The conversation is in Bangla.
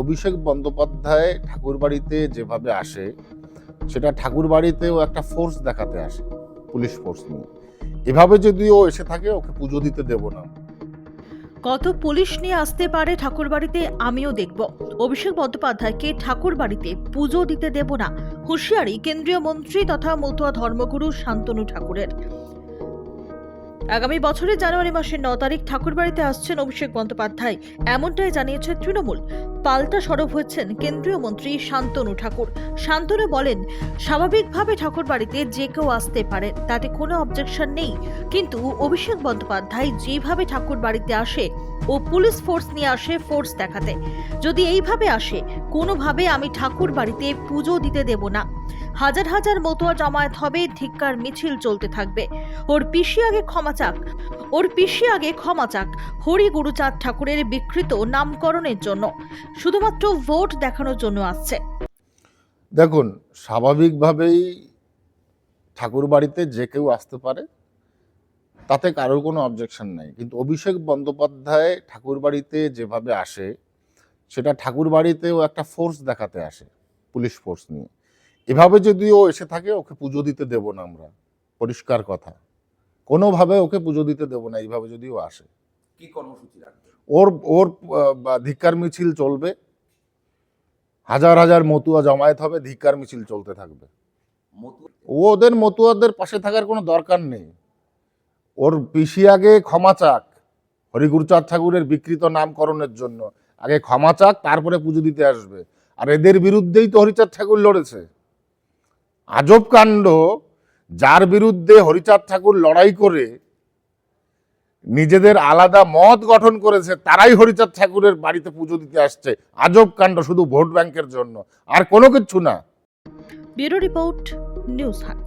অভিষেক বন্দ্যোপাধ্যায় ঠাকুর বাড়িতে যেভাবে আসে, সেটা ঠাকুর বাড়িতেও একটা ফোর্স দেখাতে আসে পুলিশ ফোর্স নিয়ে। এভাবে যদি ও এসে থাকে, ওকে পুজো দিতে দেব না। কত পুলিশ নিয়ে আসতে পারে ঠাকুরবাড়িতে, আমিও দেখব। অভিষেক বন্দ্যোপাধ্যায়কে ঠাকুরবাড়িতে পুজো দিতে দেব না। হুঁশিয়ারি কেন্দ্রীয় মন্ত্রী তথা মতুয়া ধর্মগুরু শান্তনু ঠাকুরের। আগামী বছরের জানুয়ারি মাসের ন তারিখ ঠাকুরবাড়িতে আসছেন অভিষেক বন্দ্যোপাধ্যায়। এমনটাই জানিয়েছে তৃণমূল। পাল্টা সরব হচ্ছেন কেন্দ্রীয় মন্ত্রী শান্তনু ঠাকুর। শান্তনু বলেন, স্বাভাবিকভাবে ঠাকুর বাড়িতে যে কেউ আসতে পারে, তাতে কোনো অবজেকশন নেই। কিন্তু অভিষেক বন্দ্যোপাধ্যায় যেভাবে ঠাকুর বাড়িতে আসে ও পুলিশ ফোর্স নিয়ে আসে ফোর্স দেখাতে। যদি এইভাবে আসে, কোনোভাবে আমি ঠাকুর বাড়িতে পুজো দিতে দেব না। হাজার হাজার মতুয়া জমায়েত হবে, ধিক্কার, মিছিল চলতে থাকবে। ওর পিসি আগে ক্ষমা চাক, ওর পিসি আগে ক্ষমা চাক, হরি গুরুচাঁদ ঠাকুরের বিকৃত নামকরণের জন্য। শুধুমাত্র ভোট দেখানোর জন্য আসছে। দেখুন, স্বাভাবিকভাবেই ঠাকুর বাড়িতে যে কেউ আসতে পারে, তাতে কারোর কোনো অবজেকশন নেই। কিন্তু অভিষেক বন্দ্যোপাধ্যায় ঠাকুর বাড়িতে যেভাবে আসে, সেটা ঠাকুর বাড়িতেও একটা ফোর্স দেখাতে আসে, পুলিশ ফোর্স নিয়ে। এভাবে যদি ও এসে থাকে ওকে পুজো দিতে দেব না আমরা। পরিষ্কার কথা। কোনোভাবে ওকে পুজো দিতে দেব না এইভাবে যদি ও আসে। কি কর্মসূচি রাখবে? ওর ওর ধিক্কার মিছিল চলবে। হাজার হাজার মতুয়া জমায়েত হবে ধিক্কার মিছিল চলতে থাকবে। ও ওদের মতুয়াদের পাশে থাকার কোনো দরকার নেই। ওর পিসি আগে ক্ষমা চাক হরিগুরচাঁদ ঠাকুরের বিকৃত নামকরণের জন্য। আগে ক্ষমা চাক তারপরে পুজো দিতে আসবে। আর এদের বিরুদ্ধেই তো হরিচাঁদ ঠাকুর লড়েছে। আজব কাণ্ড যার বিরুদ্ধে হরিচাঁদ ঠাকুর লড়াই করে নিজেদের আলাদা মত গঠন করেছে, তারাই হরিচাঁদ ঠাকুরের বাড়িতে পুজো দিতে আসছে। আজব কাণ্ড, শুধু ভোট ব্যাংকের জন্য। আর কোনো কিছু না। ব্যুরো রিপোর্ট, নিউজ হাট।